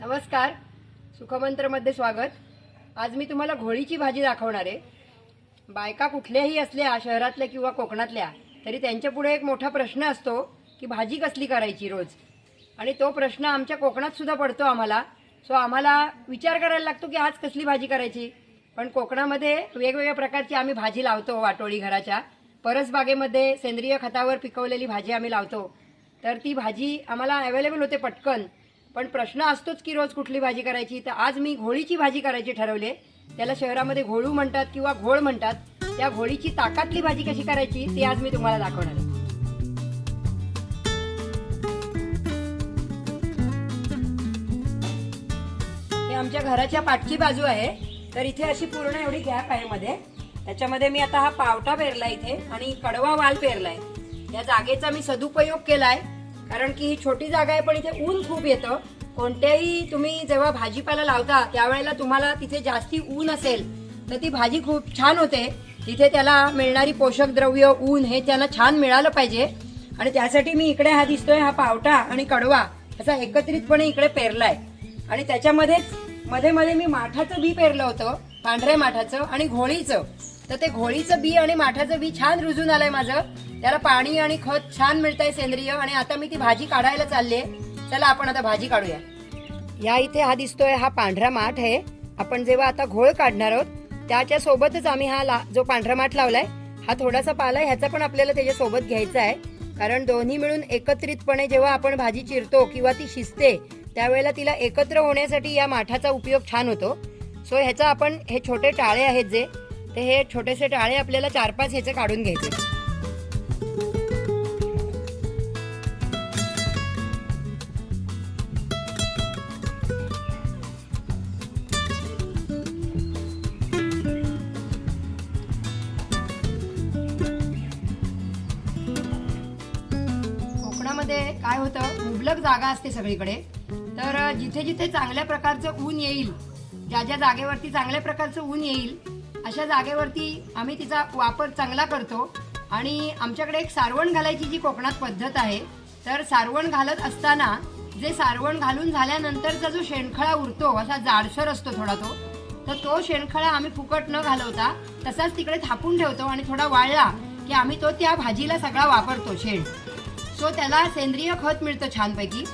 नमस्कार. सुखमंत्रमध्ये स्वागत. आज मी तुम्हाला घोळीची भाजी दाखवणार आहे. बायका कुठल्याही असल्या शहरातल्या किंवा कोकणातल्या तरी त्यांच्यापुढे एक मोठा प्रश्न असतो की भाजी कसली करायची रोज? आणि तो प्रश्न आमच्या कोकणातसुद्धा पडतो आम्हाला. सो आम्हाला विचार करायला लागतो की आज कसली भाजी करायची? पण कोकणामध्ये वेगवेगळ्या प्रकारची आम्ही भाजी लावतो वाटोळी घराच्या. परसबागेमध्ये सेंद्रिय खतावर पिकवलेली भाजी आम्ही लावतो. तर ती भाजी आम्हाला अवेलेबल होते पटकन. पण प्रश्न असतोच की रोज कुठली भाजी करायची? तर आज मी घोळीची भाजी करायची ठरवले. त्याला शहरामध्ये घोळू म्हणतात किंवा घोळ म्हणतात. त्या घोळीची ताकातली भाजी कशी करायची ती आज मी तुम्हाला दाखवणार आहे. हे आमच्या घराच्या पाठची बाजू आहे. तर इथे अशी पूर्ण एवढी गॅप आहे मध्ये. त्याच्यामध्ये मी आता हा पावटा पेरला इथे आणि कडवा वाल पेरलाय. या जागेचा मी सदुपयोग केलाय. कारण की ही छोटी जागा आहे पण इथे ऊन खूप येतं. कोणत्याही तुम्ही जेव्हा भाजीपाला लावता त्यावेळेला तुम्हाला तिथे जास्ती ऊन असेल तर ती भाजी खूप छान होते. तिथे त्याला मिळणारी पोषक द्रव्य ऊन हे त्यांना छान मिळालं पाहिजे. आणि त्यासाठी मी इकडे हा दिसतोय हा पावटा आणि कडवा असा एकत्रितपणे इकडे पेरलाय. आणि त्याच्यामध्येच मध्ये मध्ये मी माठाचं बी पेरलं होतं पांढऱ्या माठाचं आणि घोळीचं. तर ते घोळीचं बी आणि माठाचं बी छान रुजून आलंय माझं. त्याला पाणी आणि खत छान मिळतंय सेंद्रिय आणि आता मी ती भाजी काढायला चालले. चला आपण आता भाजी काढूया. या इथे हा दिसतोय हा पांढरा माठ आहे. आपण जेव्हा आता घोळ काढणार आहोत त्याच्या सोबतच आम्ही हा ला, जो पांढरा माठ लावलाय हा थोडासा पाला आहे. ह्याचा पण आपल्याला त्याच्या सोबत घ्यायचा आहे. कारण दोन्ही मिळून एकत्रितपणे जेव्हा आपण भाजी चिरतो किंवा ती शिजते त्यावेळेला तिला एकत्र होण्यासाठी या माठाचा उपयोग छान होतो. सो ह्याचा आपण हे छोटे टाळे आहेत जे ते हे छोटेसे टाळे आपल्याला चार पाच ह्याचे काढून घ्यायचे. कोकणामध्ये काय होतं? मुबलक जागा असते सगळीकडे. तर जिथे जिथे चांगल्या प्रकारचं ऊन येईल ज्या ज्या जागेवरती चांगल्या प्रकारचं ऊन येईल अशा जागेवरती आम्ही तिचा वापर चांगला करतो. आणि आमच्याकडे एक सारवण घालायची जी कोकणात पद्धत आहे तर सारवण घालत असताना जे सारवण घालून झाल्यानंतरचा जो शेणखळा उरतो असा जाडसर असतो थोडा तो तर तो शेणखळा आम्ही फुकट न घालवता तसाच तिकडे थापून ठेवतो आणि थोडा वाळला की आम्ही तो त्या भाजीला सगळा वापरतो शेण. सो त्याला सेंद्रिय खत मिळतं छानपैकी.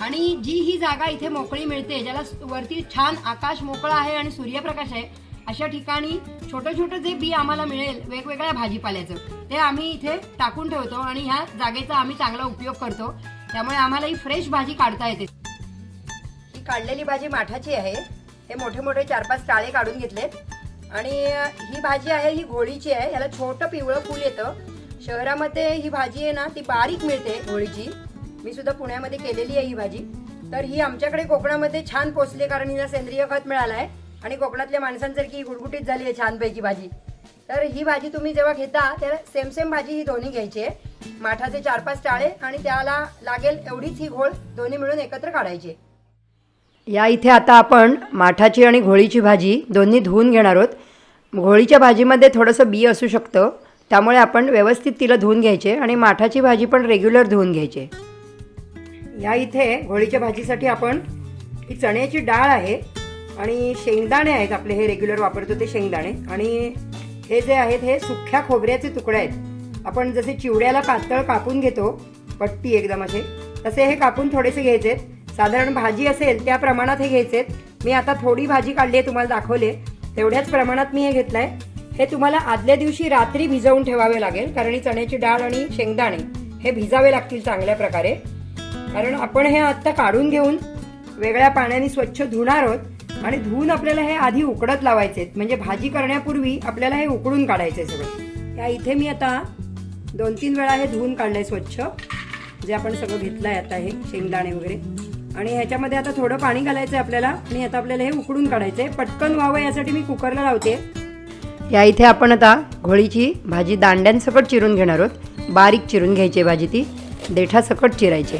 आणि जी ही जागा इथे मोकळी मिळते ज्याला वरती छान आकाश मोकळा आहे आणि सूर्यप्रकाश आहे अशा ठिकाणी छोटं छोटं जे बी आम्हाला मिळेल वेगवेगळ्या भाजीपाल्याचं ते आम्ही इथे टाकून ठेवतो आणि ह्या जागेचा आम्ही चांगला उपयोग करतो. त्यामुळे आम्हाला ही फ्रेश भाजी काढता येते. ही काढलेली भाजी माठाची आहे. हे मोठे मोठे चार पाच टाळे काढून घेतलेत. आणि ही भाजी आहे ही घोळीची आहे. याला छोटं पिवळं फूल येतं. शहरामध्ये ही भाजी आहे ना ती बारीक मिळते घोळीची मी सुद्धा पुण्यामध्ये केलेली आहे ही भाजी. तर ही आमच्याकडे कोकणामध्ये छान पोचली कारण हिला सेंद्रिय खत मिळालं आहे आणि कोकणातल्या माणसांसारखी ही गुटगुटीत झाली आहे छानपैकी भाजी. तर ही भाजी तुम्ही जेव्हा घेता तेव्हा सेम सेम भाजी ही दोन्ही घ्यायची आहे. माठाचे चार पाच टाळे आणि त्याला लागेल एवढीच ही घोळ दोन्ही मिळून एकत्र काढायची आहे. या इथे आता आपण माठाची आणि घोळीची भाजी दोन्ही धुवून घेणार आहोत. घोळीच्या भाजीमध्ये थोडंसं बी असू शकतं. त्यामुळे आपण व्यवस्थित तिला धुवून घ्यायचे आणि माठाची भाजी पण रेग्युलर धुवून घ्यायचे. या इथे होळीच्या भाजीसाठी आपण ही चण्याची डाळ आहे आणि शेंगदाणे आहेत आपले हे रेग्युलर वापरतो ते शेंगदाणे. आणि हे जे आहेत हे सुख्या खोबऱ्याचे तुकडे आहेत. आपण जसे चिवड्याला पातळ कापून घेतो पट्टी एकदम असे तसे हे कापून थोडेसे घ्यायचे साधारण भाजी असेल त्या प्रमाणात हे घ्यायचे मी आता थोडी भाजी काढली आहे तुम्हाला दाखवले तेवढ्याच प्रमाणात मी हे घेतलं आहे हे तुम्हाला आदल्या दिवशी रात्री भिजवून ठेवावे लागेल कारण ही चण्याची डाळ आणि शेंगदाणे हे भिजावे लागतील चांगल्या प्रकारे. कारण आपण हे आत्ता काढून घेऊन वेगळ्या पाण्याने स्वच्छ धुणार आहोत आणि धुवून आपल्याला हे आधी उकडत लावायचे म्हणजे भाजी करण्यापूर्वी आपल्याला हे उकडून काढायचे सगळं. या इथे मी आता दोन तीन वेळा हे धुवून काढलंय स्वच्छ. जे आपण सगळं घेतलं आहे आता हे शेंगदाणे वगैरे. आणि ह्याच्यामध्ये आता थोडं पाणी घालायचं आहे आपल्याला. आणि आता आपल्याला हे उकडून काढायचंय. पटकन व्हावं यासाठी मी कुकरला लावते. या इथे आपण आता घोळीची भाजी दांड्यांसकट चिरून घेणार आहोत. बारीक चिरून घ्यायची भाजी ती. देठासकट चिरायची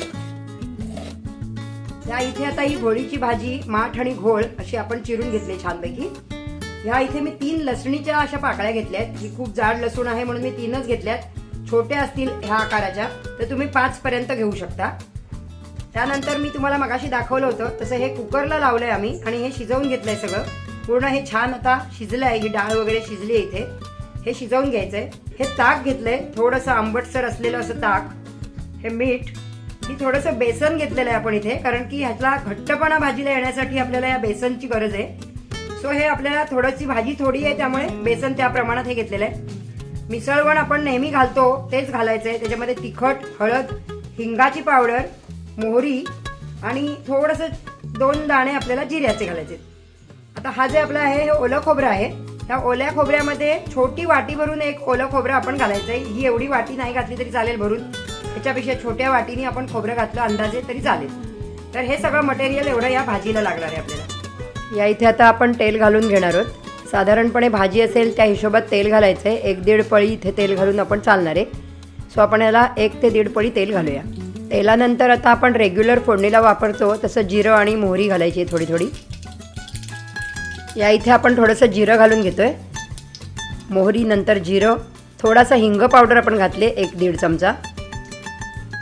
या इथे आता ही घोळीची भाजी माठ आणि घोळ अशी आपण चिरून घेतली छानपैकी. ह्या इथे मी तीन लसणीच्या अशा पाकळ्या घेतल्यात ही खूप जाड लसूण आहे म्हणून मी तीनच घेतल्यात. छोट्या असतील ह्या आकाराच्या तर तुम्ही पाच पर्यंत घेऊ शकता. त्यानंतर मी तुम्हाला मगाशी दाखवलं होतं तसं हे कुकरला लावलंय आम्ही आणि हे शिजवून घेतलंय सगळं. पूर्ण हे छान आता शिजलं आहे ही डाळ वगैरे शिजली आहे इथे. हे शिजवून घ्यायचंय. हे ताक घेतलंय थोडंसं आंबटसर असलेलं असं ताक. हे मीठ. ही थोडंसं बेसन घेतलेलं आहे आपण इथे कारण की ह्यातला घट्टपणा भाजीला येण्यासाठी आपल्याला या बेसनची गरज आहे. सो हे आपल्याला थोडीशी भाजी थोडी आहे त्यामुळे बेसन त्या प्रमाणात हे घेतलेलं आहे. मिसळवण आपण नेहमी घालतो तेच घालायचं आहे त्याच्यामध्ये तिखट हळद हिंगाची पावडर मोहरी आणि थोडंसं दोन दाणे आपल्याला जिऱ्याचे घालायचे आता हा जे आपला आहे हे ओलं खोबरं आहे. त्या ओल्या खोबऱ्यामध्ये छोटी वाटी भरून एक ओलं खोबरं आपण घालायचं आहे ही एवढी वाटी नाही घातली तरी चालेल भरून. त्याच्यापेक्षा छोट्या वाटीने आपण खोबरं घातलं अंदाजे तरी चालेल. तर हे सगळं मटेरियल एवढं या भाजीला लागणार आहे आपल्याला. या इथे आता आपण तेल घालून घेणार आहोत. साधारणपणे भाजी असेल त्या हिशोबात तेल घालायचं आहे एक दीड पळी इथे तेल घालून आपण चालणार आहे. सो आपण याला एक ते दीड पळी तेल घालूया. तेलानंतर आता आपण रेग्युलर फोडणीला वापरतो. तसं जिरं आणि मोहरी घालायची आहे थोडी थोडी. या इथे आपण थोडंसं जिरं घालून घेतो आहे मोहरीनंतर जिरं थोडासा हिंग पावडर आपण घातले एक दीड चमचा.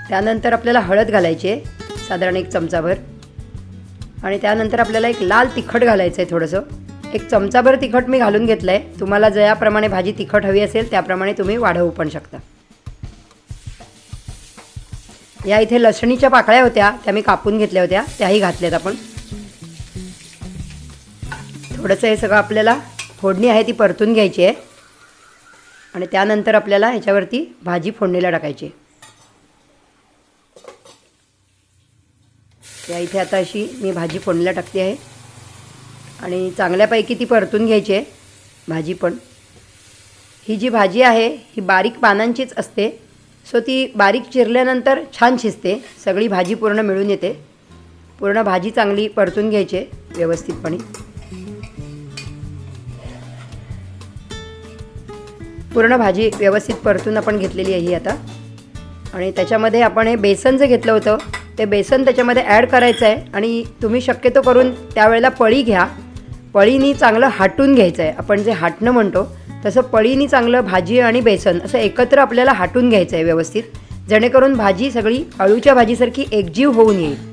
त्यानंतर आपल्याला हळद घालायची आहे साधारण एक चमचाभर. आणि त्यानंतर आपल्याला एक लाल तिखट घालायचं आहे थोडंसं. एक चमचाभर तिखट मी घालून घेतलं आहे तुम्हाला ज्याप्रमाणे भाजी तिखट हवी असेल त्याप्रमाणे तुम्ही वाढवू पण शकता. या इथे लसणीच्या पाकळ्या होत्या त्या मी कापून घेतल्या होत्या त्याही घातल्यात आपण. थोडंसं हे सगळं आपल्याला फोडणी आहे ती परतून घ्यायची आहे. आणि त्यानंतर आपल्याला ह्याच्यावरती भाजी फोडणीला टाकायची आहे. इथे आता अशी मी भाजी फोडणीला टाकते आहे. आणि चांगल्यापैकी ती परतून घ्यायची आहे भाजी पण. ही जी भाजी आहे ही बारीक पानांचीच असते. सो ती बारीक चिरल्यानंतर छान शिजते. सगळी भाजी पूर्ण मिळून येते. पूर्ण भाजी चांगली परतून घ्यायची आहे व्यवस्थितपणे. पूर्ण भाजी व्यवस्थित परतून आपण घेतलेली आहे ही आता. आणि त्याच्यामध्ये आपण हे बेसन जे घेतलं होतं ते बेसन त्याच्यामध्ये ॲड करायचं आहे. आणि तुम्ही शक्यतो करून त्यावेळेला पळी घ्या. पळीनी चांगलं हाटून घ्यायचं आहे. आपण जे हाटणं म्हणतो तसं पळीनी चांगलं भाजी आणि बेसन असं एकत्र आपल्याला हाटून घ्यायचं आहे व्यवस्थित. जेणेकरून भाजी सगळी अळूच्या भाजीसारखी एकजीव होऊन येईल.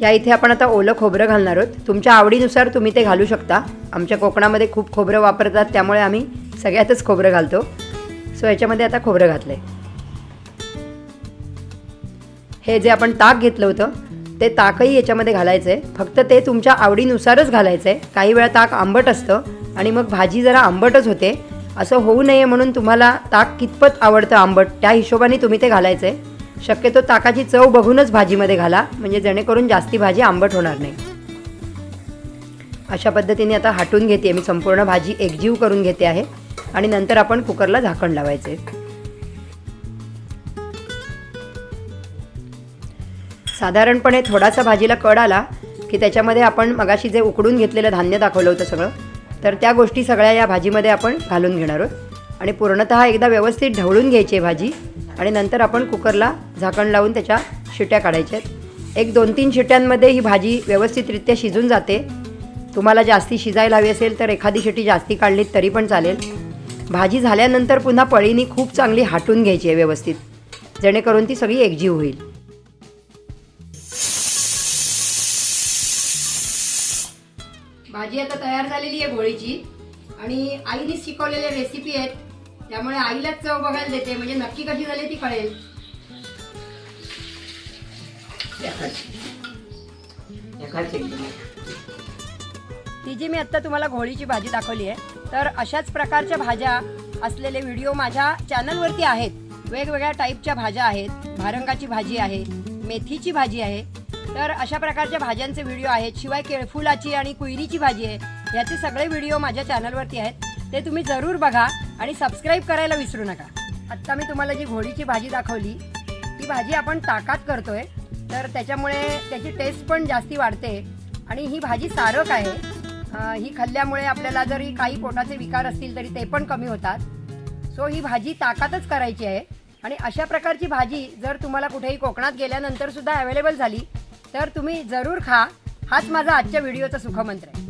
या इथे आपण आता ओलं खोबरं घालणार आहोत. तुमच्या आवडीनुसार तुम्ही ते घालू शकता. आमच्या कोकणामध्ये खूप खोबरं वापरतात त्यामुळे आम्ही सगळ्यातच खोबरं घालतो. सो याच्यामध्ये आता खोबरं घातलं आहे हे जे आपण ताक घेतलं होतं ते ताकही याच्यामध्ये घालायचं आहे फक्त ते तुमच्या आवडीनुसारच घालायचं आहे काही वेळा ताक आंबट असतं आणि मग भाजी जरा आंबटच होते. असं होऊ नये म्हणून तुम्हाला ताक कितपत आवडतं आंबट त्या हिशोबाने तुम्ही ते घालायचं आहे शक्यतो ताकाची चव बघूनच भाजीमध्ये घाला म्हणजे जेणेकरून जास्ती भाजी आंबट होणार नाही. अशा पद्धतीने आता हाटून घेते मी संपूर्ण भाजी एकजीव करून घेते आहे. आणि नंतर आपण कुकरला झाकण लावायचे. साधारणपणे थोडासा भाजीला कड आला की त्याच्यामध्ये आपण मगाशी जे उकडून घेतलेलं धान्य दाखवलं होतं सगळं तर त्या गोष्टी सगळ्या या भाजीमध्ये आपण घालून घेणार आहोत. आणि पूर्णतः एकदा व्यवस्थित ढवळून घ्यायची आहे भाजी. आणि नंतर आपण कुकरला झाकण लावून त्याच्या शिट्या काढायच्या आहेत. एक दोन तीन शिट्यांमध्ये ही भाजी व्यवस्थितरित्या शिजून जाते. तुम्हाला जास्ती शिजायला हवी असेल तर एखादी शिटी जास्ती काढलीत तरी पण चालेल. भाजी झाल्यानंतर पुन्हा पळीनी खूप चांगली हाटून घ्यायची आहे व्यवस्थित. जेणेकरून ती सगळी एकजीव होईल. भाजी आता तयार झालेली आहे गोळीची आणि आईने शिकवलेल्या रेसिपी आहेत. त्यामुळे आईलाच चव बघायला देते. म्हणजे नक्की कशी झाली ती कळेल. ती जी मी आत्ता तुम्हाला घोळीची भाजी दाखवली आहे तर अशाच प्रकारच्या भाज्या असलेले व्हिडिओ माझ्या चॅनलवरती आहेत. वेगवेगळ्या टाईपच्या भाज्या आहेत. भारंगाची भाजी आहे मेथीची भाजी आहे. तर अशा प्रकारच्या भाज्यांचे व्हिडिओ आहेत. शिवाय केळफुलाची आणि कुयरीची भाजी आहे. याचे सगळे व्हिडिओ माझ्या चॅनलवरती आहेत. ते तुम्ही जरूर बघा आणि सबस्क्राईब करायला विसरू नका. आत्ता मी तुम्हाला जी घोडीची भाजी दाखवली ती भाजी आपण ताकात करतोय. तर त्याच्यामुळे त्याची टेस्ट पण जास्ती वाढते. आणि ही भाजी सारक आहे. ही खाल्ल्यामुळे आपल्याला जरी काही पोटाचे विकार असतील तरी ते पण कमी होतात. सो ही भाजी ताकातच करायची आहे. आणि अशा प्रकारची भाजी जर तुम्हाला कुठेही कोकणात गेल्यानंतर सुद्धा अवेलेबल झाली तर तुम्ही जरूर खा. हाच माझा आजच्या व्हिडिओचा सुखमंत्र आहे.